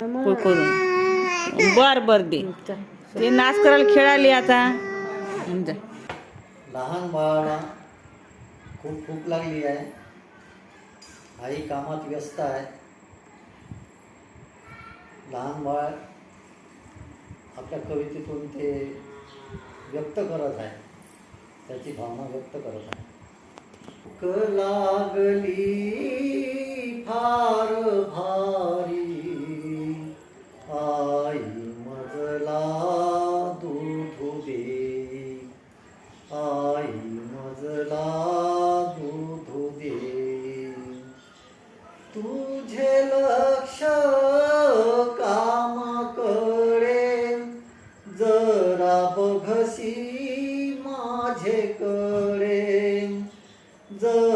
गरम करून. बर बर दे. ते नाच करायला खेळाली आता. लहान बाळाला खूप भूक लागली आहे. आई कामात व्यस्त आहे. लहान बाळ आपल्या कवितेतून ते व्यक्त करत आहे. त्याची भावना व्यक्त करत आहे. भूक लागली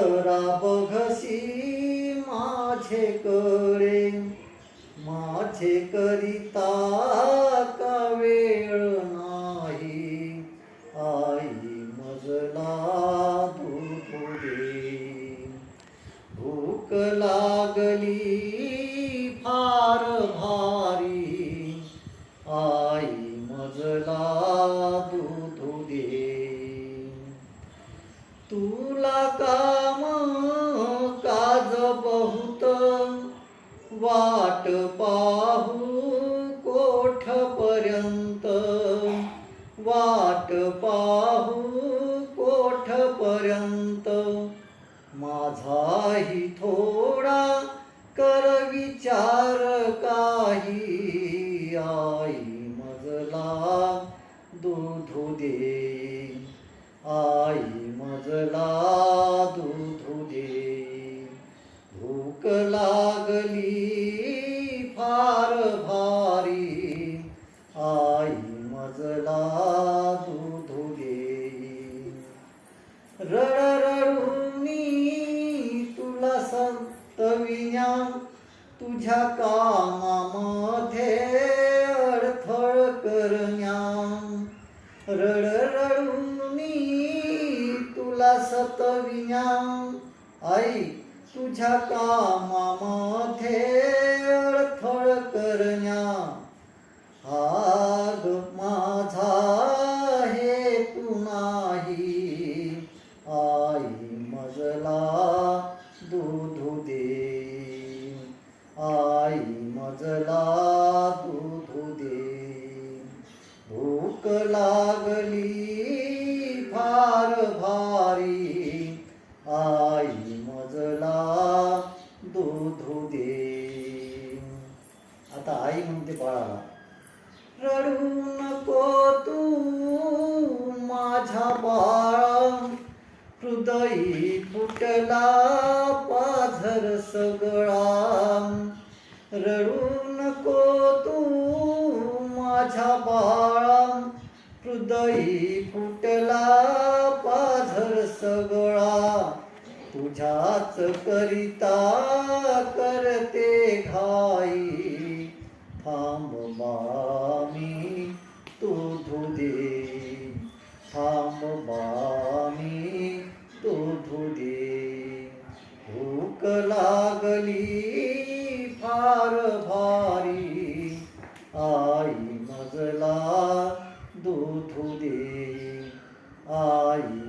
जरा बघसी माझेकडे माझे करिता का वेळ नाही? आई मजला दूध दे भूक लागली फार भारी. आई मजला दूध दे तुला का काही थोडा कर विचार काही आई मजला दूध दे. आई मजला दूध दे. भूक लागली तुला संतविण्या तुझ्या कामामध्ये अडथळ करण्या. रड रडूनी तुला सतविण्या आई तुझ्या कामामध्ये लागली फार भारी. आई मजला दूध दे. आता आई म्हणते बाळाला रडू नको तू माझ्या बाळा. हृदयी फुटला पाझर सगळा. रडू नको तू माझ्या बाळा. हृदयी फुटला पाझर सगळा. तुझ्याच करिता करते घाई. थांब बामी तू धुदे थांब बामी तू धुदे भूक लागली five years.